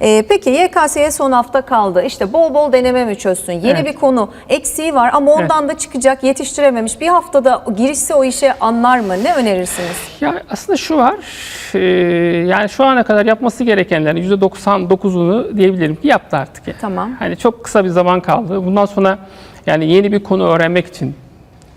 Ee, peki YKS'ye son hafta kaldı. İşte bol bol deneme mi çözsün? Yeni Evet. bir konu eksiği var ama ondan da çıkacak yetiştirememiş. Bir haftada girişse o işe anlar mı? Ne önerirsiniz? Ya aslında şu var, e, yani şu ana kadar yapması gerekenlerin %99'unu diyebilirim ki yaptı artık. yani. Tamam. Hani çok kısa bir zaman kaldı. Bundan sonra yani yeni bir konu öğrenmek için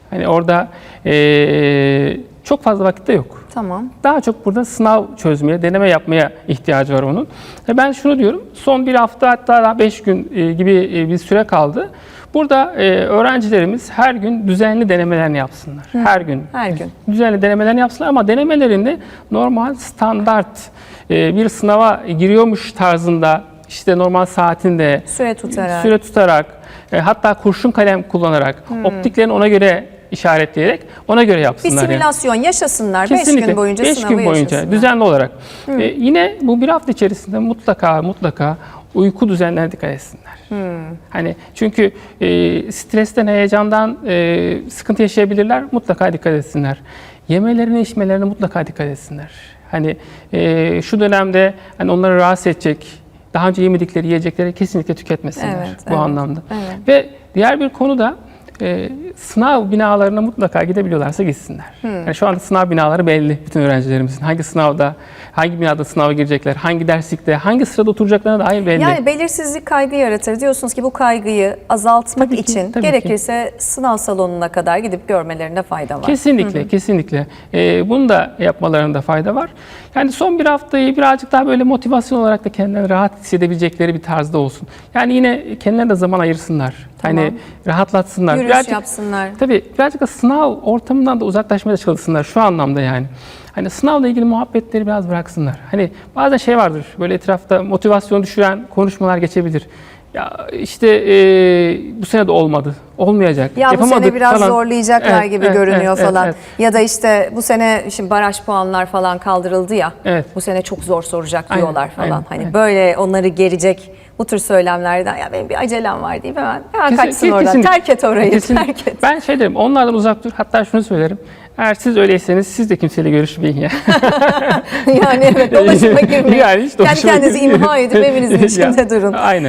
hani orada e, çok fazla vakit de yok. Tamam. Daha çok burada sınav çözmeye, deneme yapmaya ihtiyacı var onun. Ve ben şunu diyorum, son bir hafta hatta daha beş gün e, gibi e, bir süre kaldı. Burada e, öğrencilerimiz her gün düzenli denemelerini yapsınlar. Her gün. her gün. Düzenli denemelerini yapsınlar ama denemelerinde normal standart e, bir sınava giriyormuş tarzında işte normal saatinde Süre tutarak. süre tutarak e, hatta kurşun kalem kullanarak optiklerini ona göre işaretleyerek ona göre Bir yapsınlar. yani. simülasyon yaşasınlar. 5 gün boyunca Beş sınavı gün boyunca yaşasınlar. düzenli olarak. Ee, yine bu bir hafta içerisinde mutlaka mutlaka uyku düzenlerine dikkat etsinler. Hani çünkü e, stresten, heyecandan e, sıkıntı yaşayabilirler. Mutlaka dikkat etsinler. Yemelerine, içmelerine mutlaka dikkat etsinler. Hani e, şu dönemde hani onları rahatsız edecek, daha önce yemedikleri yiyecekleri kesinlikle tüketmesinler Evet, bu evet, anlamda. evet. Ve diğer bir konu da e, sınav binalarına mutlaka gidebiliyorlarsa gitsinler. Yani şu anda sınav binaları belli bütün öğrencilerimizin. Hangi sınavda, hangi binada sınava girecekler, hangi derslikte, hangi sırada oturacaklarına dair belli. Yani belirsizlik kaygı yaratır. Diyorsunuz ki bu kaygıyı azaltmak Tabii ki, için tabii ki. gerekirse sınav salonuna kadar gidip görmelerinde fayda var. Kesinlikle, kesinlikle. Ee, bunu da yapmalarında fayda var. Yani son bir haftayı birazcık daha böyle motivasyon olarak da kendilerini rahat hissedebilecekleri bir tarzda olsun. Yani yine kendilerine de zaman ayırsınlar. Tamam. Hani rahatlatsınlar. Yürüyüş yapsınlar. Tabii birazcık da sınav ortamından da uzaklaşmaya çalışsınlar şu anlamda yani. Hani sınavla ilgili muhabbetleri biraz bıraksınlar. Hani bazen şey vardır böyle etrafta motivasyon düşüren konuşmalar geçebilir. Ya işte eee, bu sene de olmadı. Olmayacak. Ya bu sene yapamadık biraz falan. zorlayacaklar Evet, gibi evet, görünüyor evet, falan. evet. Ya da işte bu sene şimdi baraj puanlar falan kaldırıldı ya. Evet. Bu sene çok zor soracak Aynen, diyorlar falan. aynen, hani aynen. böyle onları gerecek bu tür söylemlerden ya benim bir acelem var deyip hemen, hemen Kesin- kaçsın oradan. kesinlikle. Terk et orayı. Kesinlikle. Terk et. Ben şey derim onlardan uzak dur. Hatta şunu söylerim. Eğer siz öyleyseniz siz de kimseyle görüşmeyin ya. yani evet dolaşıma girmeyin. Yani hiç Kendi kendinizi imha edip evinizin içinde durun. Aynen.